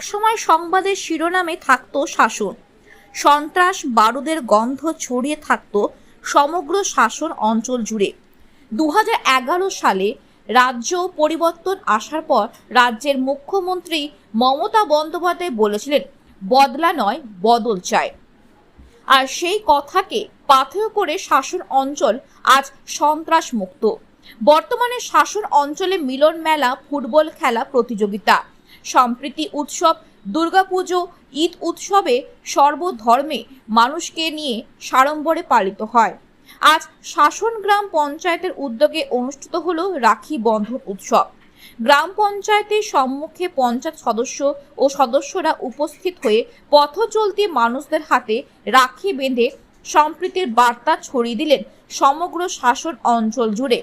একসময় সংবাদের শিরোনামে থাকতো শাসন। সন্ত্রাস, বারুদের গন্ধ ছড়িয়ে থাকত সমগ্র শাসন অঞ্চল জুড়ে। দু হাজার এগারো সালে রাজ্য পরিবর্তন আসার পর রাজ্যের মুখ্যমন্ত্রী মমতা বন্দ্যোপাধ্যায় বলেছিলেন, বদলা নয়, বদল চায় আর সেই কথাকে পাথেয় করে শাসন অঞ্চল আজ সন্ত্রাস মুক্ত বর্তমানে শাসন অঞ্চলে মিলন মেলা ফুটবল খেলা প্রতিযোগিতা সম্প্রীতি উৎসব, দুর্গাপুজো, ঈদ উৎসবে সর্বধর্মে মানুষকে নিয়ে সাড়ম্বরে পালিত হয়। আজ শাসন গ্রাম পঞ্চায়েতের উদ্যোগে অনুষ্ঠিত হল রাখি বন্ধন উৎসব। গ্রাম পঞ্চায়েতের সম্মুখে পঞ্চায়েত সদস্য ও সদস্যরা উপস্থিত হয়ে পথ চলতি মানুষদের হাতে রাখি বেঁধে সম্প্রীতির বার্তা ছড়িয়ে দিলেন সমগ্র শাসন অঞ্চল জুড়ে।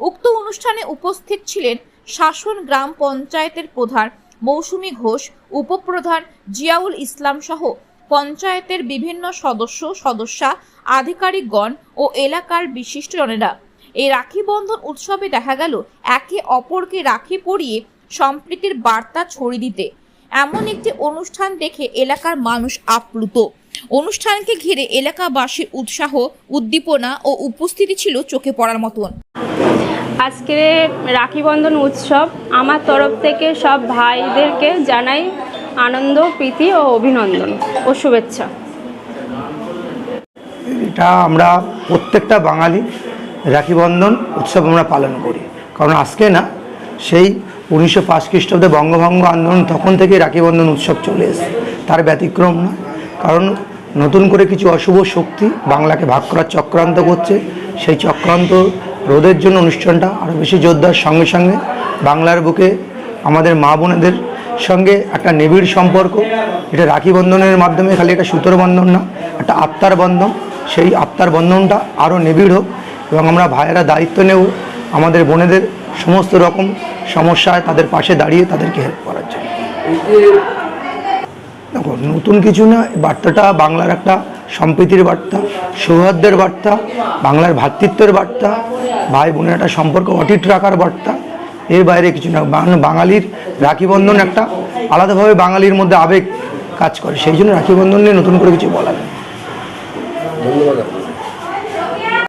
উক্ত অনুষ্ঠানে উপস্থিত ছিলেন শাসন গ্রাম পঞ্চায়েতের প্রধান মৌসুমী ঘোষ, উপপ্রধান জিয়াউল ইসলাম সহ পঞ্চায়েতের বিভিন্ন সদস্য, সদস্যা, আধিকারিকগণ ও এলাকার বিশিষ্টজনেরা। এই রাখি বন্ধন উৎসবে দেখা গেল একে অপরকে রাখি পরিয়ে সম্প্রীতির বার্তা ছড়িয়ে দিতে। এমন একটি অনুষ্ঠান দেখে এলাকার মানুষ আপ্লুত। অনুষ্ঠানকে ঘিরে এলাকাবাসীর উৎসাহ, উদ্দীপনা ও উপস্থিতি ছিল চোখে পড়ার মতন। আজকের রাখি বন্ধন উৎসব আমার তরফ থেকে সব ভাইদেরকে জানাই আনন্দ, প্রীতি ও অভিনন্দন ও শুভেচ্ছা। এটা আমরা প্রত্যেকটা বাঙালি রাখি বন্ধন উৎসব আমরা পালন করি। কারণ আজকে না, সেই উনিশশো পাঁচ খ্রিস্টাব্দে বঙ্গভঙ্গ আন্দোলন তখন থেকে রাখি বন্ধন উৎসব চলে এসেছে। তার ব্যতিক্রম না, কারণ নতুন করে কিছু অশুভ শক্তি বাংলাকে ভাগ করার চক্রান্ত করছে। সেই চক্রান্ত রোধের জন্য অনুষ্ঠানটা আরও বেশি জোরদার। সঙ্গে সঙ্গে বাংলার বুকে আমাদের মা বোনেদের সঙ্গে একটা নিবিড় সম্পর্ক। এটা রাখি বন্ধনের মাধ্যমে, খালি একটা সুতোর বন্ধন না, একটা আত্মার বন্ধন। সেই আত্মার বন্ধনটা আরও নিবিড় হোক এবং আমরা ভাইয়েরা দায়িত্ব নেব আমাদের বোনেদের সমস্ত রকম সমস্যায় তাদের পাশে দাঁড়িয়ে তাদেরকে হেল্প করার জন্য। দেখো, নতুন কিছু না বার্তাটা বাংলার একটা সম্প্রীতির বার্তা, সৌহার্দ্যের বার্তা, বাংলার ভ্রাতৃত্বের বার্তা, ভাই বোনের একটা সম্পর্ক অটিট রাখার বার্তা। এর বাইরে কিছু না বাঙালির রাখি বন্ধন একটা আলাদাভাবে বাঙালির মধ্যে আবেগ কাজ করে। সেই জন্য রাখিবন্ধন নিয়ে নতুন করে কিছু বলা নেই। ধন্যবাদ।